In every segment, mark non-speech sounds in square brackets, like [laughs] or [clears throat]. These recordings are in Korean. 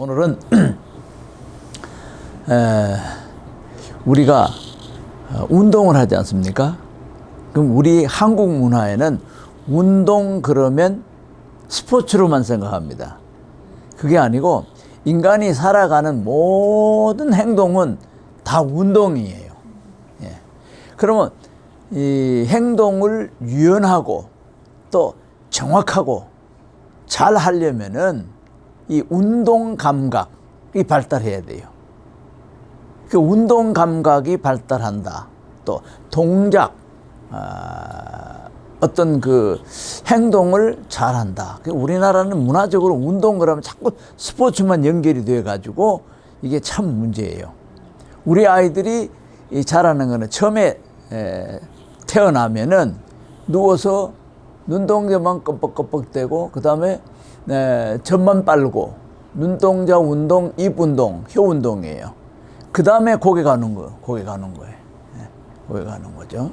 오늘은 [clears throat] 에, 우리가 어, 운동을 하지 않습니까? 그럼 우리 한국 문화에는 운동 그러면 스포츠로만 생각합니다. 그게 아니고 인간이 살아가는 모든 행동은 다 운동이에요. 예. 그러면 이 행동을 유연하고 또 정확하고 잘 하려면은 이 운동 감각이 발달해야 돼요. 그 운동 감각이 발달한다. 또 동작, 아, 어떤 그 행동을 잘한다. 그 우리나라는 문화적으로 운동 그러면 자꾸 스포츠만 연결이 돼 가지고 이게 참 문제예요. 우리 아이들이 이 잘하는 거는 처음에 에, 태어나면은 누워서 눈동자만 껌뻑껌뻑대고 그 다음에 젖만 빨고 눈동자 운동, 입 운동, 혀 운동이에요. 그 다음에 고개 가는 거, 고개 가는 거예요. 예, 고개 가는 거죠.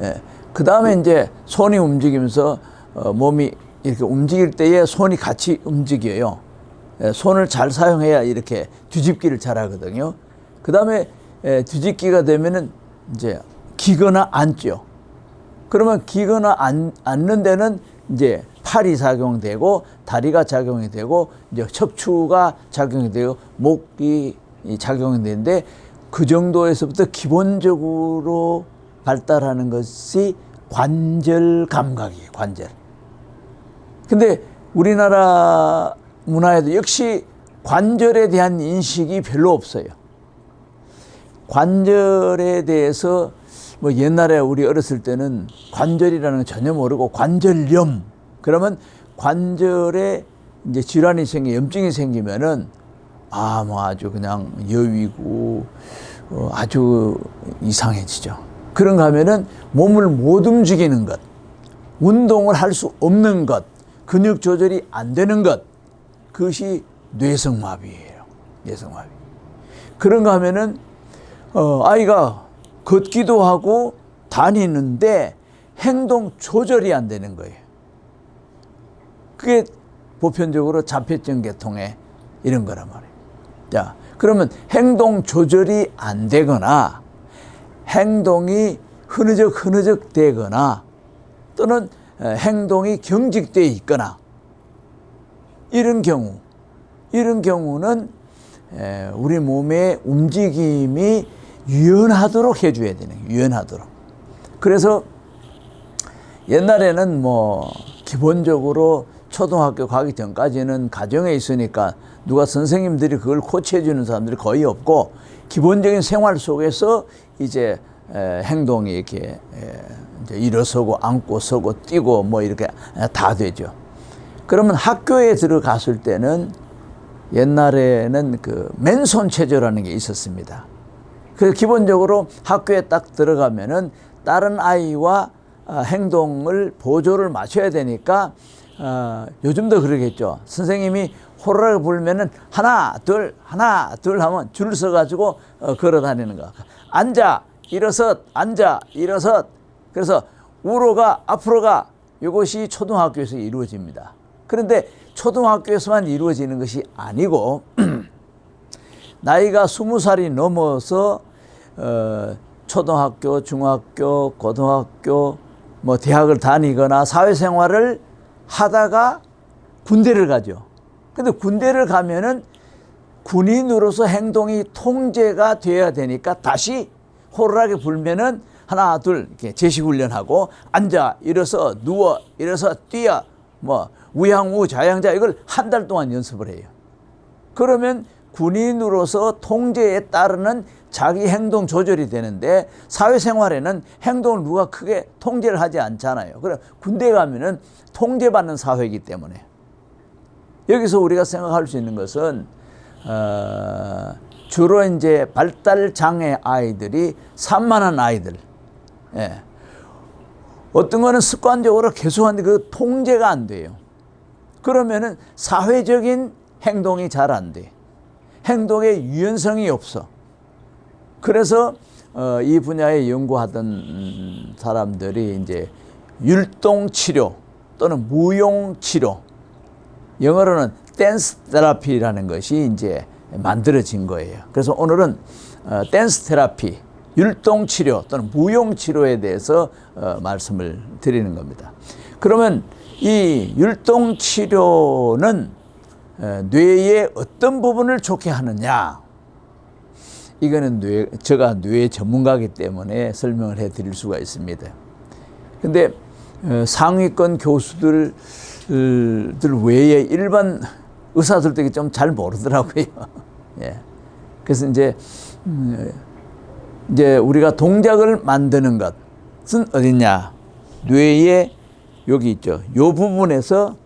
예. 그 다음에 이제 손이 움직이면서 어, 몸이 이렇게 움직일 때에 손이 같이 움직여요. 예, 손을 잘 사용해야 이렇게 뒤집기를 잘 하거든요. 그 다음에 예, 뒤집기가 되면은 이제 기거나 앉죠. 그러면 기거나 앉, 앉는 데는 이제 팔이 작용되고 다리가 작용이 되고 이제 척추가 작용이 되고 목이 작용이 되는데 그 정도에서부터 기본적으로 발달하는 것이 관절 감각이에요, 관절. 근데 우리나라 문화에도 역시 관절에 대한 인식이 별로 없어요. 관절에 대해서 뭐 옛날에 우리 어렸을 때는 관절이라는 건 전혀 모르고 관절염 그러면 관절에 이제 질환이 생기 염증이 생기면은 아 뭐 아주 그냥 여위고 어, 아주 이상해지죠. 그런가 하면은 몸을 못 움직이는 것, 운동을 할 수 없는 것, 근육 조절이 안 되는 것, 그것이 뇌성마비예요. 뇌성마비. 그런가 하면은 어, 아이가 걷기도 하고 다니는데 행동 조절이 안 되는 거예요. 그게 보편적으로 자폐증 계통의 이런 거란 말이에요. 자, 그러면 행동 조절이 안 되거나 행동이 흐느적 흐느적 되거나 또는 행동이 경직되어 있거나 이런 경우 이런 경우는 우리 몸의 움직임이 유연하도록 해줘야 되는 유연하도록. 그래서 옛날에는 뭐 기본적으로 초등학교 가기 전까지는 가정에 있으니까 누가 선생님들이 그걸 코치해 주는 사람들이 거의 없고 기본적인 생활 속에서 이제 에, 행동이 이렇게 에, 이제 일어서고 앉고 서고 뛰고 뭐 이렇게 다 되죠. 그러면 학교에 들어갔을 때는 옛날에는 그 맨손 체조라는 게 있었습니다. 그래서 기본적으로 학교에 딱 들어가면은 다른 아이와 어, 행동을 보조를 맞춰야 되니까 어, 요즘도 그러겠죠. 선생님이 호로를 불면은 하나 둘 하나 둘 하면 줄 서가지고 어, 걸어 다니는 거. 앉아 일어서 앉아 일어서 그래서 우로가 앞으로가 이것이 초등학교에서 이루어집니다. 그런데 초등학교에서만 이루어지는 것이 아니고 [clears throat] 나이가 스무 살이 넘어서 어, 초등학교, 중학교, 고등학교, 뭐 대학을 다니거나 사회생활을 하다가 군대를 가죠. 근데 군대를 가면은 군인으로서 행동이 통제가 돼야 되니까 다시 호루라기 불면은 하나 둘 이렇게 제식 훈련하고 앉아 일어서 누워 일어서 뛰어 뭐 우양우 좌양자 이걸 한 달 동안 연습을 해요. 그러면 군인으로서 통제에 따르는 자기 행동 조절이 되는데 사회생활에는 행동을 누가 크게 통제를 하지 않잖아요. 그럼 군대 가면은 통제받는 사회이기 때문에 여기서 우리가 생각할 수 있는 것은 어, 주로 이제 발달 장애 아이들이 산만한 아이들, 예. 어떤 거는 습관적으로 계속 하는데 그 통제가 안 돼요. 그러면은 사회적인 행동이 잘 안 돼. 행동의 유연성이 없어. 그래서 어, 이 분야에 연구하던 사람들이 이제 율동 치료 또는 무용 치료, 영어로는 댄스 테라피라는 것이 이제 만들어진 거예요. 그래서 오늘은 어, 댄스 테라피, 율동 치료 또는 무용 치료에 대해서 어, 말씀을 드리는 겁니다. 그러면 이 율동 치료는 어, 뇌의 어떤 부분을 좋게 하느냐? 이거는 뇌, 제가 뇌 전문가이기 때문에 설명을 해 드릴 수가 있습니다. 근데 어, 상위권 교수들 들 외에 일반 의사들도 좀 잘 모르더라고요. [laughs] 예. 그래서 이제 음, 이제 우리가 동작을 만드는 것은 어딨냐? 뇌의 여기 있죠. 요 부분에서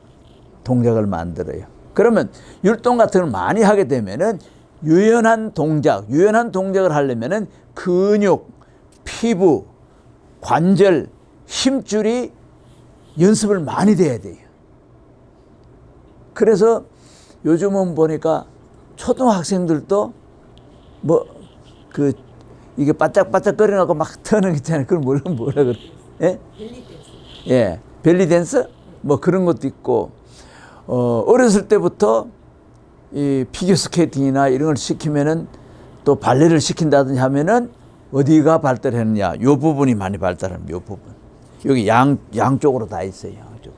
동작을 만들어요. 그러면 율동 같은 걸 많이 하게 되면은 유연한 동작, 유연한 동작을 하려면은 근육, 피부, 관절, 힘줄이 연습을 많이 돼야 돼요. 그래서 요즘은 보니까 초등학생들도 뭐 그 이게 바짝바짝 거려놓고 막 터는 거 있잖아요. 그걸 뭐라 뭐라 그래? 예? 예, 벨리 댄스 뭐 그런 것도 있고 어 어렸을 때부터 이 피겨 스케이팅이나 이런 걸 시키면은 또 발레를 시킨다든지 하면은 어디가 발달했느냐? 요 부분이 많이 발달합니다. 요 부분. 여기 양 양쪽으로 다 있어요. 양쪽.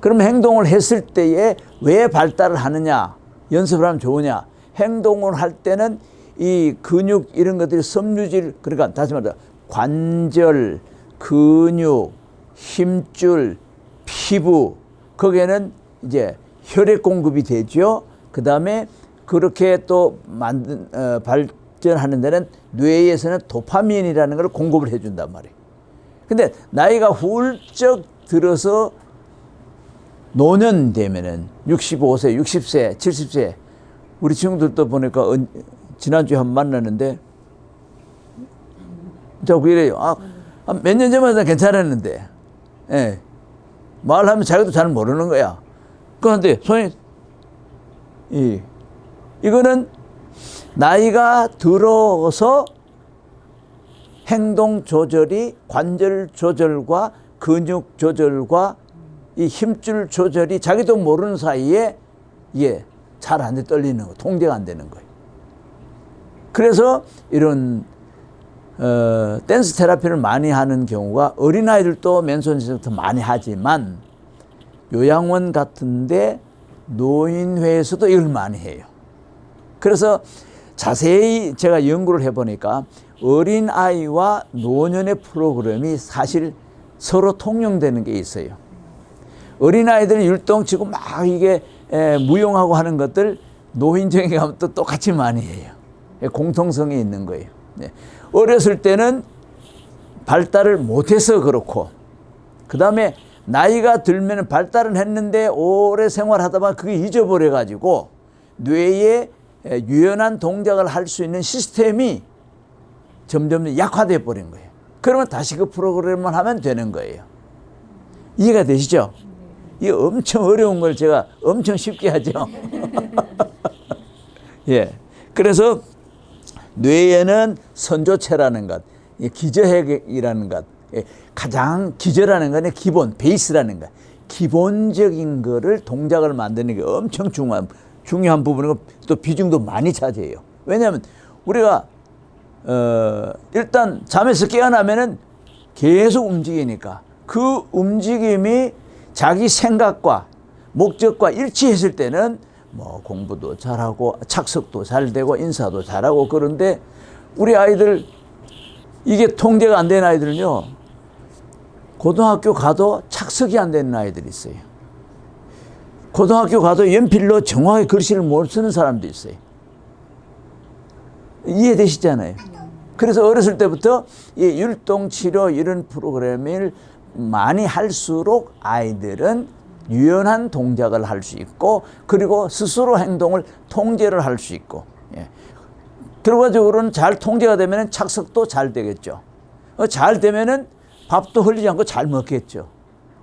그럼 행동을 했을 때에 왜 발달을 하느냐? 연습을 하면 좋으냐? 행동을 할 때는 이 근육 이런 것들이 섬유질 그러니까 다시 말해 관절, 근육, 힘줄, 피부 거기에는 이제 혈액 공급이 되죠. 그 다음에 그렇게 또 만든 어, 발전하는 데는 뇌에서는 도파민이라는 걸 공급을 해준단 말이에요. 근데 나이가 훌쩍 들어서 노년 되면은 65세, 60세, 70세 우리 친구들도 보니까 은- 지난주에 한 번 만났는데 저 그래요. 아, 몇 년 전만 해도 괜찮았는데 예. 말하면 자기도 잘 모르는 거야. 그런데 손이 이 이거는 나이가 들어서 행동 조절이 관절 조절과 근육 조절과 이 힘줄 조절이 자기도 모르는 사이에 이게 잘안 돼 떨리는 거, 통제가 안 되는 거예요. 그래서 이런 어, 댄스 테라피를 많이 하는 경우가 어린아이들도 맨손에서부터 많이 하지만 요양원 같은데 노인회에서도 이걸 많이 해요. 그래서 자세히 제가 연구를 해보니까 어린아이와 노년의 프로그램이 사실 서로 통용되는 게 있어요. 어린아이들은 율동치고 막 이게 에, 무용하고 하는 것들 노인정에 가면 또 똑같이 많이 해요. 예, 공통성이 있는 거예요. 네. 어렸을 때는 발달을 못해서 그렇고, 그 다음에 나이가 들면 발달은 했는데 오래 생활하다 보면 그게 잊어버려 가지고 뇌에 에, 유연한 동작을 할 수 있는 시스템이 점점 약화돼 버린 거예요. 그러면 다시 그 프로그램만 하면 되는 거예요. 이해가 되시죠? 이 엄청 어려운 걸 제가 엄청 쉽게 하죠. [laughs] 예. 그래서 뇌에는 선조체라는 것, 이 기저핵이라는 것, 예, 가장 기저라는 것은 기본, 베이스라는 것, 기본적인 거를 동작을 만드는 게 엄청 중요한 중요한 부분이고 또 비중도 많이 차지해요. 왜냐하면 우리가 어, 일단 잠에서 깨어나면은 계속 움직이니까 그 움직임이 자기 생각과 목적과 일치했을 때는 뭐 공부도 잘하고 착석도 잘 되고 인사도 잘하고 그런데 우리 아이들 이게 통제가 안 되는 아이들은요 고등학교 가도 착석이 안 되는 아이들이 있어요. 고등학교 가도 연필로 정확하게 글씨를 못 쓰는 사람도 있어요. 이해되시잖아요. 그래서 어렸을 때부터 이 율동 치료 이런 프로그램을 많이 할수록 아이들은 유연한 동작을 할 수 있고 그리고 스스로 행동을 통제를 할 수 있고 예. 결과적으로는 잘 통제가 되면 착석도 잘 되겠죠. 어, 잘 되면은 밥도 흘리지 않고 잘 먹겠죠.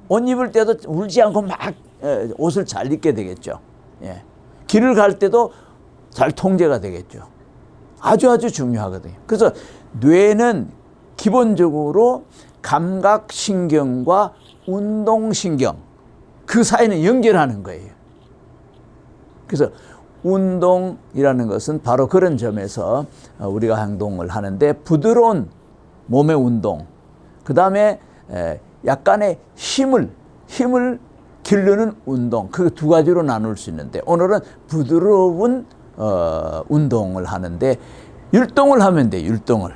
옷 입을 때도 울지 않고 막 예, 옷을 잘 입게 되겠죠. 예. 길을 갈 때도 잘 통제가 되겠죠. 아주 아주 중요하거든요. 그래서 뇌는 기본적으로 감각신경과 운동신경 그 사이는 연결하는 거예요. 그래서 운동이라는 것은 바로 그런 점에서 어, 우리가 행동을 하는데 부드러운 몸의 운동, 그 다음에 약간의 힘을 힘을 기르는 운동 그 두 가지로 나눌 수 있는데 오늘은 부드러운 어, 운동을 하는데 율동을 하면 돼 율동을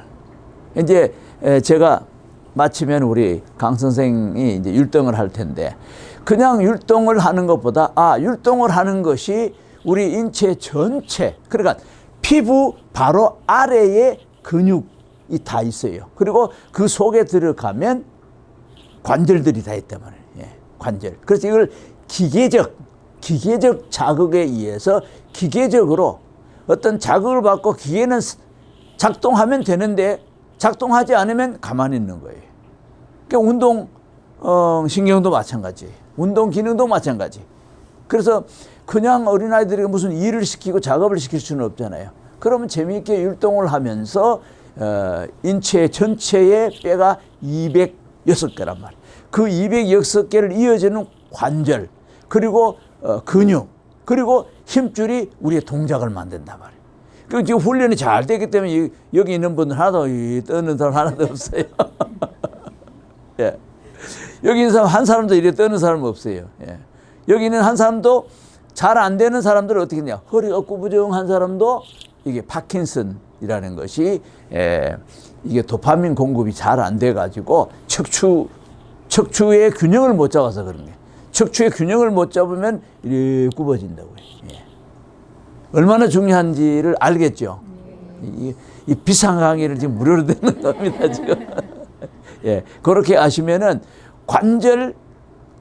이제 에, 제가 마치면 우리 강 선생이 이제 율동을 할 텐데 그냥 율동을 하는 것보다 아 율동을 하는 것이 우리 인체 전체 그러니까 피부 바로 아래에 근육이 다 있어요. 그리고 그 속에 들어가면 관절들이 다 있단 말이에요. 예, 관절. 그래서 이걸 기계적 기계적 자극에 의해서 기계적으로 어떤 자극을 받고 기계는 작동하면 되는데 작동하지 않으면 가만히 있는 거예요. 그러니까 운동 어, 신경도 마찬가지, 운동 기능도 마찬가지. 그래서 그냥 어린아이들에게 무슨 일을 시키고 작업을 시킬 수는 없잖아요. 그러면 재미있게 율동을 하면서 어, 인체 전체의 뼈가 206개란 말이에요. 그 206개를 이어지는 관절, 그리고 어, 근육, 그리고 힘줄이 우리의 동작을 만든단 말이에요. 그 지금 훈련이 잘 되기 때문에 여기 있는 분들 하나도 떠는 사람 하나도 없어요. [laughs] 예. 여기 있는 사람 한 사람도 이래 떠는 사람 없어요. 예. 여기 있는 한 사람도 잘 안 되는 사람들은 어떻게 했냐? 허리가 구부정한 사람도 이게 파킨슨이라는 것이 에, 이게 도파민 공급이 잘 안 돼 가지고 척추 척추의 균형을 못 잡아서 그런 거예요. 척추의 균형을 못 잡으면 이렇게 굽어진다고요. 예. 얼마나 중요한지를 알겠죠. 이, 이 비상 강의를 지금 무료로 [laughs] 듣는 겁니다 지금. [laughs] 예, 그렇게 아시면은 관절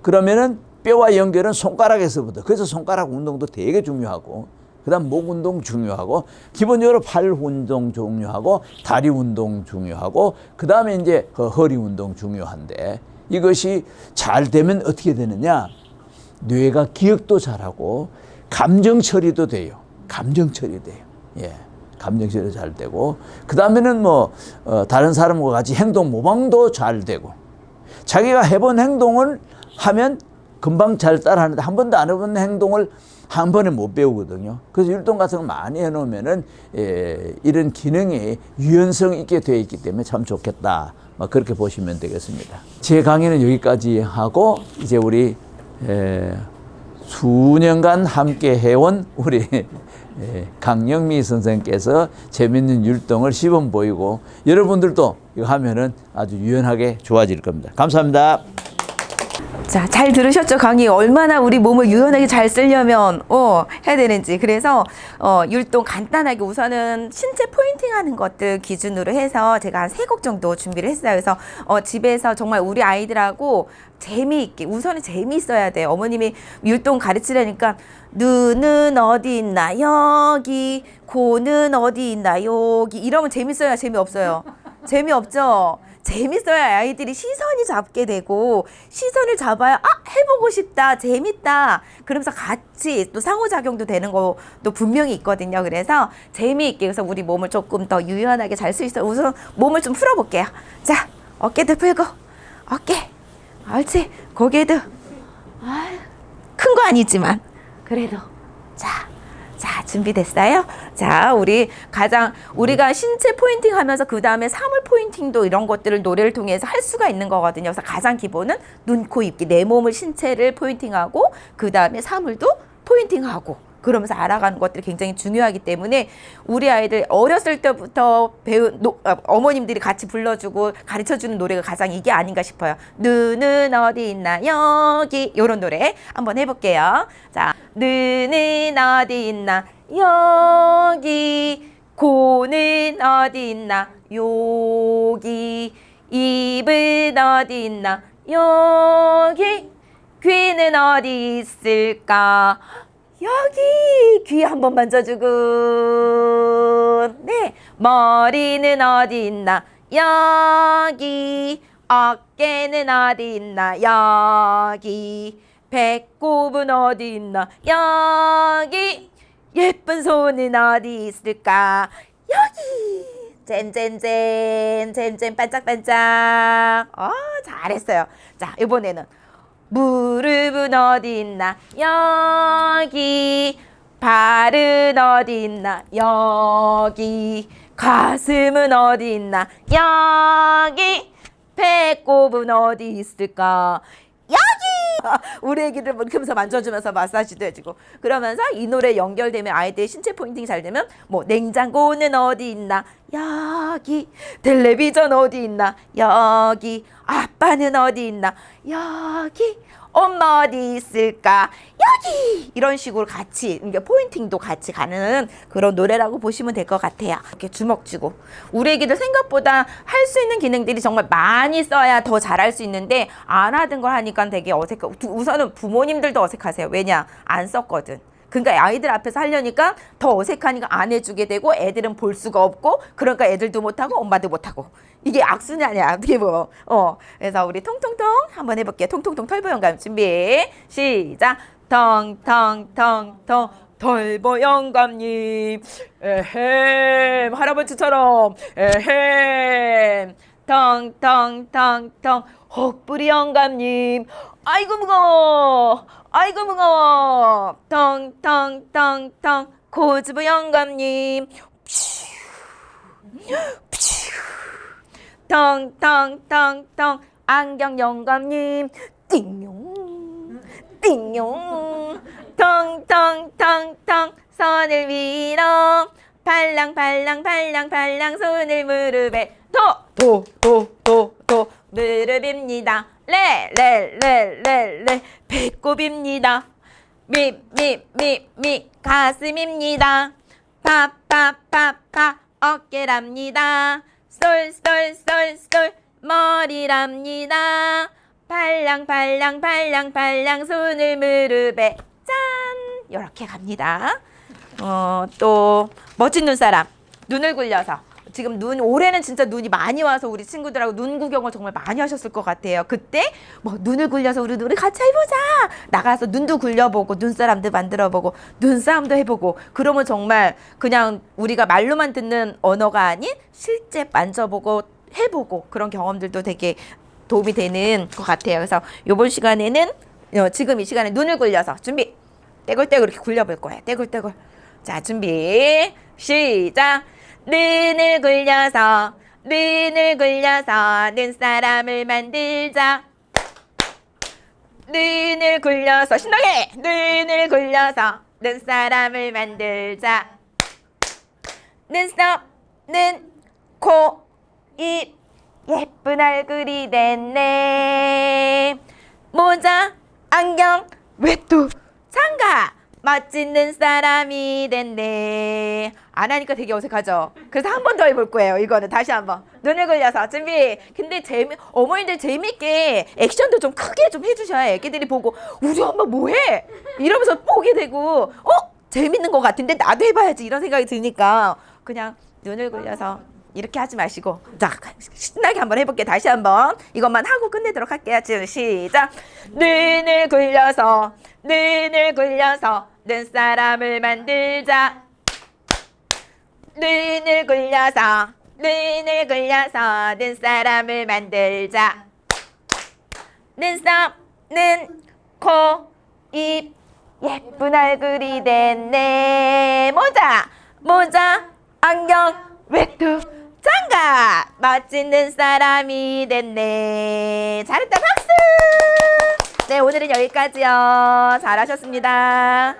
그러면은 뼈와 연결은 손가락에서부터. 그래서 손가락 운동도 되게 중요하고, 그 다음 목 운동 중요하고, 기본적으로 팔 운동 중요하고, 다리 운동 중요하고, 그 다음에 이제 허리 운동 중요한데, 이것이 잘 되면 어떻게 되느냐? 뇌가 기억도 잘하고, 감정 처리도 돼요. 감정 처리 돼요. 예. 감정 처리 잘 되고, 그 다음에는 뭐, 어, 다른 사람과 같이 행동 모방도 잘 되고, 자기가 해본 행동을 하면 금방 잘 따라하는데 한 번도 안 해본 행동을 한 번에 못 배우거든요. 그래서 율동 같은 거 많이 해놓으면은 예, 이런 기능이 유연성 있게 되어 있기 때문에 참 좋겠다. 뭐 그렇게 보시면 되겠습니다. 제 강의는 여기까지 하고 이제 우리 예, 수년간 함께 해온 우리 예, 강영미 선생께서 재밌는 율동을 시범 보이고 여러분들도 이거 하면은 아주 유연하게 좋아질 겁니다. 감사합니다. 자, 잘 들으셨죠? 강의 얼마나 우리 몸을 유연하게 잘 쓰려면 어, 해야 되는지. 그래서 어, 율동 간단하게 우선은 신체 포인팅 하는 것들 기준으로 해서 제가 한 세 곡 정도 준비를 했어요. 그래서 어, 집에서 정말 우리 아이들하고 재미있게 우선은 재미있어야 돼요. 어머님이 율동 가르치려니까 눈은 어디 있나 여기 코는 어디 있나 여기 이러면 재밌어요 재미없어요 재미없죠 재밌어야 아이들이 시선이 잡게 되고 시선을 잡아야 아 해보고 싶다 재밌다. 그러면서 같이 또 상호작용도 되는 것도 분명히 있거든요. 그래서 재미있게 그래서 우리 몸을 조금 더 유연하게 잘 수 있어. 우선 몸을 좀 풀어볼게요. 자 어깨도 풀고 어깨 옳지. 고개도. 큰거 아니지만. 그래도 준비됐어요? 자, 우리 가장 우리가 신체 포인팅 하면서 그 다음에 사물 포인팅도 이런 것들을 노래를 통해서 할 수가 있는 거거든요. 그래서 가장 기본은 눈, 코, 입기 내 몸을 신체를 포인팅하고 그 다음에 사물도 포인팅하고 그러면서 알아가는 것들이 굉장히 중요하기 때문에 우리 아이들 어렸을 때부터 배운 노, 아, 어머님들이 같이 불러주고 가르쳐주는 노래가 가장 이게 아닌가 싶어요. 눈은 어디 있나 여기 요런 노래 한번 해볼게요. 자, 눈은 어디 있나 여기 코는 어디 있나? 여기 입은 어디 있나? 여기 귀는 어디 있을까? 여기 귀 한번 만져주고. 네 머리는 어디 있나? 여기 어깨는 어디 있나? 여기 배꼽은 어디 있나? 여기 예쁜 손은 어디 있을까? 여기! 잼잼잼 잼잼 반짝반짝. 어 잘했어요. 자 이번에는 무릎은 어디 있나? 여기. 발은 어디 있나? 여기. 가슴은 어디 있나? 여기. 배꼽은 어디 있을까? 여기 우리 이렇게 하면서 만져주면서 마사지도 해주고 그러면서 이 노래 연결되면 아이들의 신체 포인팅이 잘 되면 뭐 냉장고는 어디 있나? 여기. 텔레비전 어디 있나? 여기. 아빠는 어디 있나? 여기 엄마 어디 있을까? 여기! 이런 식으로 같이 포인팅도 같이 가는 그런 노래라고 보시면 될 것 같아요. 이렇게 주먹 쥐고. 우리 애기들 생각보다 할 수 있는 기능들이 정말 많이 써야 더 잘할 수 있는데 안 하던 걸 하니까 되게 어색해 우선은 부모님들도 어색하세요. 왜냐? 안 썼거든. 그러니까 아이들 앞에서 하려니까 더 어색하니까 안 해주게 되고 애들은 볼 수가 없고 그러니까 애들도 못하고 엄마도 못하고 이게 악순환이야. 어떻게 보면. 어. 그래서 우리 통통통 한번 해볼게요. 통통통 털보영감 준비. 시작. 텅텅텅텅. 털보 영감님. 에헴. 할아버지처럼. 에헴. 텅텅텅텅. 혹부리 영감님. 아이고 무거워. 아이고 무거워. 텅텅텅텅. 고즈부 영감님 텅텅텅텅. 안경 영감님. 띵용. 띵용. 텅텅텅텅. 손을 위로 팔랑 팔랑 팔랑 팔랑. 손을 무릎에 도도 도 도. 무릎입니다. 레 레 레 레레. 배꼽입니다. 미 미 미 미. 가슴입니다. 파 파 파 파. 어깨랍니다 쏠쏠쏠쏠 머리랍니다. 팔랑 팔랑 팔랑 팔랑 손을 무릎에 짠! 이렇게 갑니다. 어, 또 멋진 눈사람 눈을 굴려서 지금 눈 올해는 진짜 눈이 많이 와서 우리 친구들하고 눈 구경을 정말 많이 하셨을 것 같아요. 그때 뭐 눈을 굴려서 우리 우리 같이 해보자 나가서 눈도 굴려보고 눈사람도 만들어보고 눈싸움도 해보고 그러면 정말 그냥 우리가 말로만 듣는 언어가 아닌 실제 만져보고 해보고 그런 경험들도 되게 도움이 되는 것 같아요. 그래서 이번 시간에는 어, 지금 이 시간에 눈을 굴려서 준비 떼굴떼굴 이렇게 굴려볼 거예요. 떼굴떼굴. 자, 준비. 시작. 눈을 굴려서, 눈을 굴려서 눈사람을 만들자. 눈을 굴려서, 신나게! 눈을 굴려서 눈사람을 만들자. 눈썹, 눈, 코, 입, 예쁜 얼굴이 됐네. 모자, 안경, 외투, 장갑, 멋진 눈사람이 됐네. 안 하니까 되게 어색하죠? 그래서 한 번 더 해볼 거예요. 이거는 다시 한 번. 눈을 굴려서 준비. 근데 재미, 어머니들 재밌게 액션도 좀 크게 좀 해주셔야 애기들이 보고, 우리 엄마 뭐해? 이러면서 보게 되고, 어? 재밌는 것 같은데 나도 해봐야지. 이런 생각이 드니까 그냥 눈을 굴려서 이렇게 하지 마시고 자 신나게 한번 해볼게요 다시 한번 이것만 하고 끝내도록 할게요 지금 시작 눈을 굴려서 눈을 굴려서 눈사람을 만들자 눈을 굴려서 눈을 굴려서 눈사람을 만들자. 눈썹 눈코입. 예쁜 얼굴이 됐네. 모자 모자 안경 외투 장갑. 멋진 눈사람이 됐네. 잘했다 박수! 네 오늘은 여기까지요. 잘하셨습니다